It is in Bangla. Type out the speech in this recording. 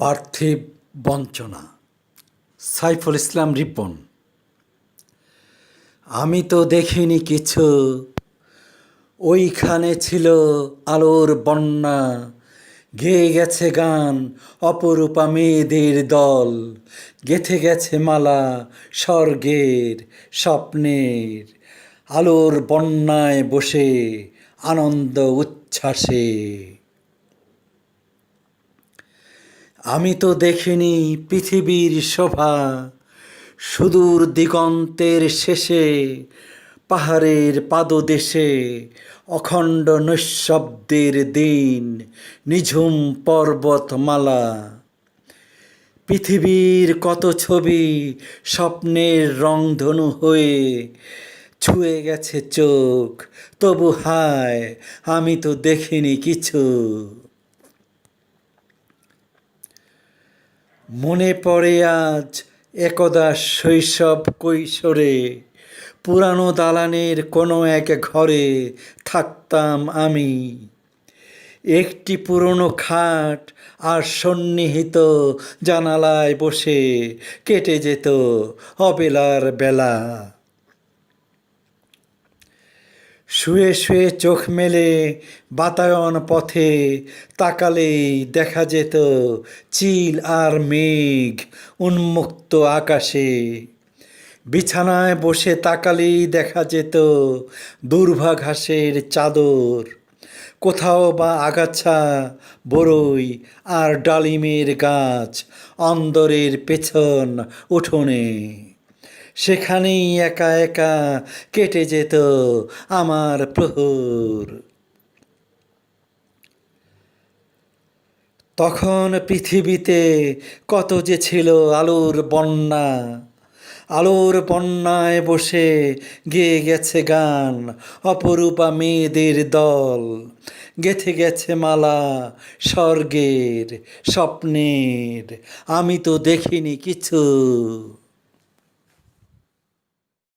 পার্থিব বঞ্চনা। সাইফুল ইসলাম রিপন, আমি তো দেখিনি কিছু। ওইখানে ছিল আলোর বন্যা, গেয়ে গেছে গান, অপরূপা মেয়েদের দল, গেথে গেছে মালা, স্বর্গের স্বপ্নের। আলোর বন্যায় বসে আনন্দ উচ্ছ্বাসে। আমি তো দেখিনি পৃথিবীর শোভা। সুদূর দিগন্তের শেষে, পাহাড়ের পাদদেশে, অখণ্ড নৈশব্দের দিন, নিঝুম পর্বতমালা। পৃথিবীর কত ছবি স্বপ্নের রংধনু হয়ে ছুঁয়ে গেছে চোখ, তবু হায়, আমি তো দেখিনি কিছু। মনে পড়ে আজ একদা শৈশব কৈশোরে। পুরানো দালানের কোনো এক ঘরে থাকতাম আমি। একটি পুরনো খাট আর সন্নিহিত জানালায় বসে কেটে যেত অবেলার বেলা। শুয়ে শুয়ে চোখ মেলে বাতায়ন পথে তাকালেই দেখা যেত চিল আর মেঘ উন্মুক্ত আকাশে। বিছানায় বসে তাকালেই দেখা যেত দুর্ভা ঘাসের চাদর। কোথাও বা আগাছা, বরই আর ডালিমের গাছ অন্দরের পেছন উঠোনে। সেখানেই একা একা কেটে যেত আমার প্রহর। তখন পৃথিবীতে কত যে ছিল আলোর বন্যা, আলোর বন্যায় বসে গেয়ে গেছে গান, অপরূপা মেয়েদের দল, গেথে গেছে মালা স্বর্গের স্বপ্নের। আমি তো দেখিনি কিছু।